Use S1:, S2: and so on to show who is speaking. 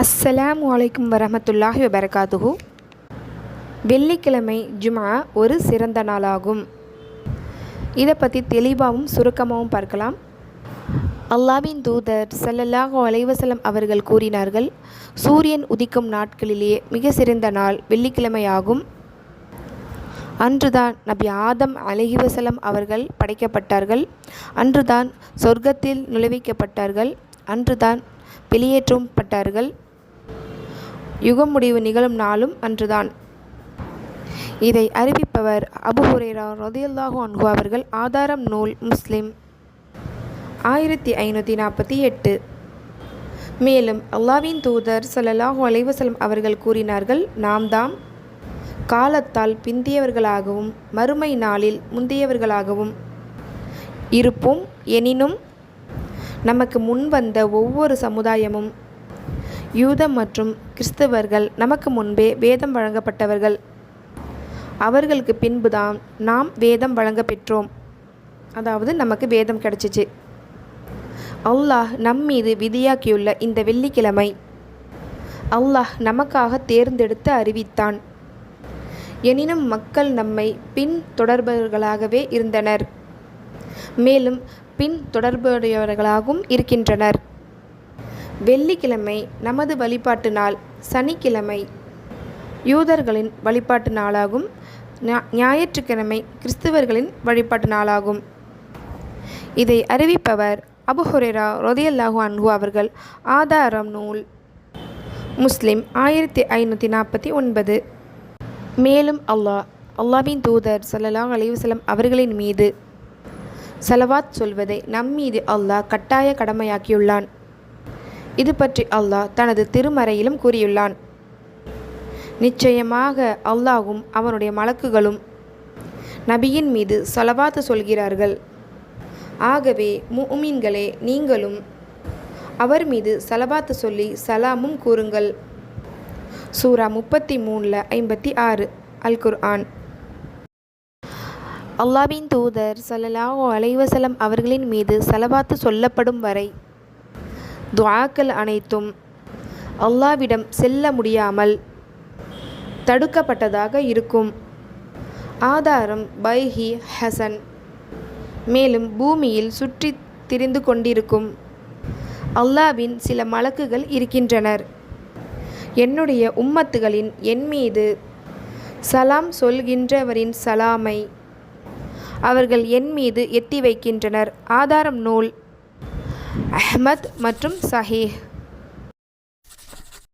S1: அஸ்ஸலாமு அலைக்கும் வரமத்துல்லாஹி வபரகாத்துஹு. வெள்ளிக்கிழமை ஜுமா ஒரு சிறந்த நாளாகும். இதை பற்றி தெளிவாகவும் சுருக்கமாகவும் பார்க்கலாம். அல்லாவின் தூதர் சல்லல்லாஹு அலைவசலம் அவர்கள் கூறினார்கள் சூரியன் உதிக்கும் நாட்களிலேயே மிக சிறந்த நாள் வெள்ளிக்கிழமையாகும். அன்றுதான் நபி ஆதம் அலைஹி அவர்கள் படைக்கப்பட்டார்கள். அன்றுதான் சொர்க்கத்தில் நுழைவிக்கப்பட்டார்கள். அன்றுதான் வெளியேற்றப்பட்டார்கள். யுகம் முடிவு நிகழும் நாளும் அன்றுதான். இதை அறிவிப்பவர் அபு ஹுரேரா அன்ஹு அவர்கள் ஆதாரம் நூல் முஸ்லிம். ஆயிரத்தி ஐநூற்றி நாற்பத்தி எட்டு. மேலும் அல்லாவின் தூதர் சல்லாஹு அலைவசலம் அவர்கள் கூறினார்கள் நாம் தாம் காலத்தால் பிந்தியவர்களாகவும் மறுமை நாளில் முந்தியவர்களாகவும் இருப்போம். எனினும் நமக்கு முன் வந்த ஒவ்வொரு சமுதாயமும் யூதம் மற்றும் கிறிஸ்தவர்கள் நமக்கு முன்பே வேதம் வழங்கப்பட்டவர்கள். அவர்களுக்கு பின்புதான் நாம் வேதம் வழங்க பெற்றோம். அதாவது நமக்கு வேதம் கிடைச்சிச்சு. அல்லாஹ் நம் மீது விதியாக்கியுள்ள இந்த வெள்ளிக்கிழமை அல்லாஹ் நமக்காக தேர்ந்தெடுத்து அறிவித்தான். எனினும் மக்கள் நம்மை பின் தொடர்பவர்களாகவே இருந்தனர். மேலும் பின் தொடர்புடையவர்களாகவும் இருக்கின்றனர். வெள்ளிக்கிழமை நமது வழிபாட்டு நாள் சனிக்கிழமை. யூதர்களின் வழிபாட்டு நாளாகும். ஞா- ஞாயிற்றுக்கிழமை கிறிஸ்தவர்களின் வழிபாட்டு நாளாகும். இதை அறிவிப்பவர் அபு ஹுரேரா ரொதியல்லாஹு அன்ஹு அவர்கள். ஆதாரம் நூல். முஸ்லிம் ஆயிரத்தி ஐநூற்றி நாற்பத்தி ஒன்பது. மேலும் அல்லாஹ் அல்லாவின் தூதர் ஸல்லல்லாஹு அலைஹி அவர்களின் மீது. சலவாத் சொல்வதை நம் மீது அல்லாஹ் கட்டாய கடமையாக்கியுள்ளான். இது பற்றி அல்லாஹ் தனது திருமறையிலும் கூறியுள்ளான். நிச்சயமாக அல்லாஹும் அவனுடைய மலக்குகளும் நபியின் மீது சலவாத்து சொல்கிறார்கள். ஆகவே முஃமின்களே நீங்களும் அவர் மீது சலவாத்து சொல்லி சலாமும் கூறுங்கள். சூரா முப்பத்தி மூணில் ஐம்பத்தி ஆறு அல் குர்ஆன் அல்லாவின் தூதர் ஸல்லல்லாஹு அலைவசலம் அவர்களின் மீது சலவாத்து சொல்லப்படும் வரை துவாக்கள் அனைத்தும் அல்லாவிடம் செல்ல முடியாமல் தடுக்கப்பட்டதாக இருக்கும். ஆதாரம் பைஹி ஹசன். மேலும் பூமியில் சுற்றி திரிந்து கொண்டிருக்கும் அல்லாவின் சில மலக்குகள் இருக்கின்றனர். என்னுடைய உம்மத்துகளின் என் மீது சலாம் சொல்கின்றவரின் சலாமை அவர்கள் என் மீது எத்தி வைக்கின்றனர். ஆதாரம் நூல் அஹ்மத் மற்றும் சஹீஹ்.